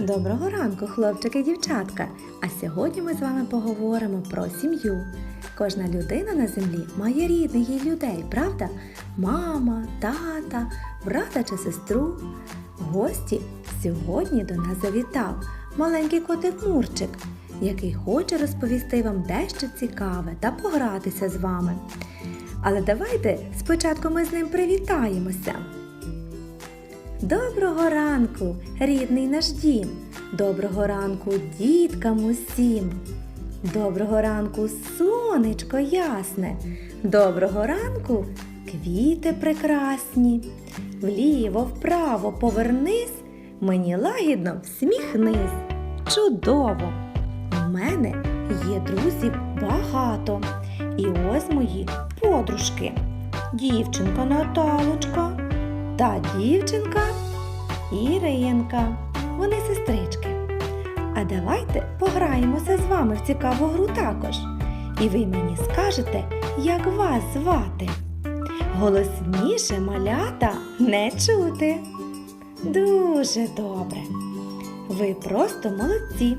Доброго ранку, хлопчики і дівчатка! А сьогодні ми з вами поговоримо про сім'ю. Кожна людина на землі має рідних їй людей, правда? Мама, тата, брата чи сестру. Гості сьогодні до нас завітав маленький котик Мурчик, який хоче розповісти вам дещо цікаве та погратися з вами. Але давайте спочатку ми з ним привітаємося. Доброго ранку, рідний наш дім. Доброго ранку, діткам усім. Доброго ранку, сонечко ясне. Доброго ранку, квіти прекрасні. Вліво, вправо повернись, мені лагідно всміхнись. Чудово! У мене є друзів багато. І ось мої подружки. Дівчинка Наталочка та дівчинка Іринка. Вони сестрички. А давайте пограємося з вами в цікаву гру також. І ви мені скажете, як вас звати. Голосніше малята не чути. Дуже добре. Ви просто молодці.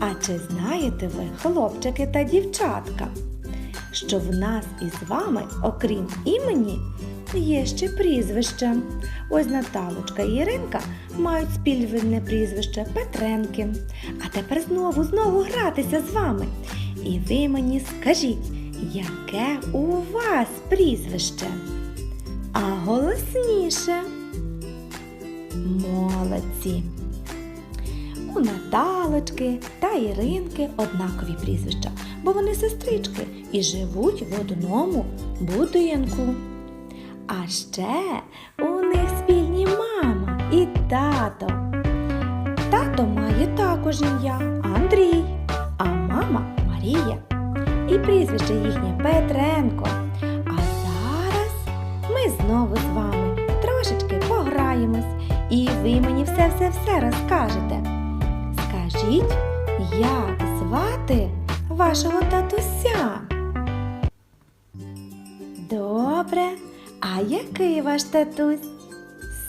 А чи знаєте ви, хлопчики та дівчатка, що в нас із вами, окрім імені, Є ще прізвище. Ось Наталочка і Іринка мають спільне прізвище Петренки. А тепер знову знову гратися з вами. І ви мені скажіть, яке у вас прізвище? А голосніше. Молодці. У Наталочки та Іринки однакові прізвища, бо вони сестрички і живуть в одному будинку. А ще у них спільні мама і тато. Тато має також ім'я Андрій, а мама Марія. І прізвище їхнє Петренко. А зараз ми знову з вами трошечки пограємось, і ви мені все-все-все розкажете. Скажіть, як звати вашого татуся? Добре. А який ваш татусь?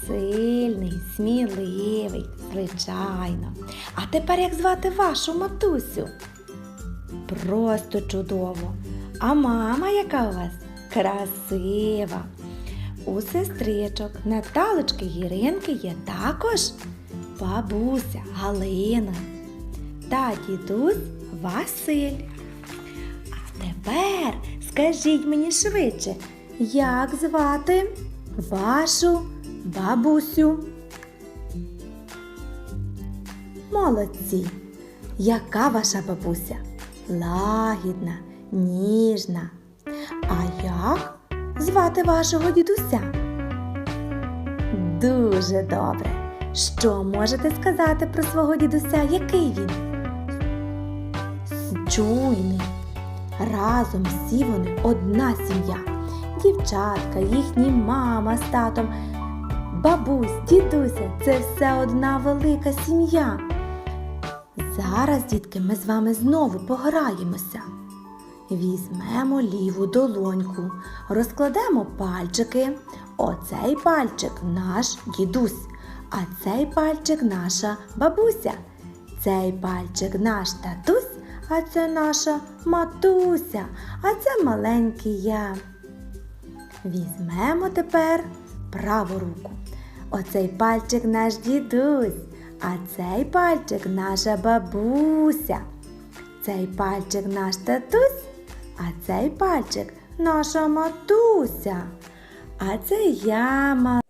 Сильний, сміливий, звичайно. А тепер як звати вашу матусю? Просто чудово. А мама яка у вас? Красива. У сестричок Наталочки Іринки є також бабуся Галина та дідусь Василь. А тепер скажіть мені швидше, як звати вашу бабусю? Молодці! Яка ваша бабуся? Лагідна, ніжна. А як звати вашого дідуся? Дуже добре. Що можете сказати про свого дідуся? Який він? Чуйний. Разом всі вони одна сім'я дівчатка, їхні мама з татом, бабусь, дідуся це все одна велика сім'я. Зараз, дітки, ми з вами знову пограємося. Візьмемо ліву долоньку, розкладемо пальчики. Оцей пальчик наш дідусь, а цей пальчик наша бабуся. Цей пальчик наш татусь, а це наша матуся, а це маленький я. Візьмемо тепер праву руку. Оцей пальчик наш дідусь, а цей пальчик наша бабуся. Цей пальчик наш татусь, а цей пальчик наша матуся. А це я ма.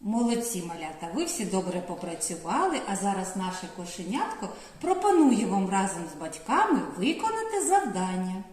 Молодці малята, ви всі добре попрацювали, а зараз наше кошенятко пропонує вам разом з батьками виконати завдання.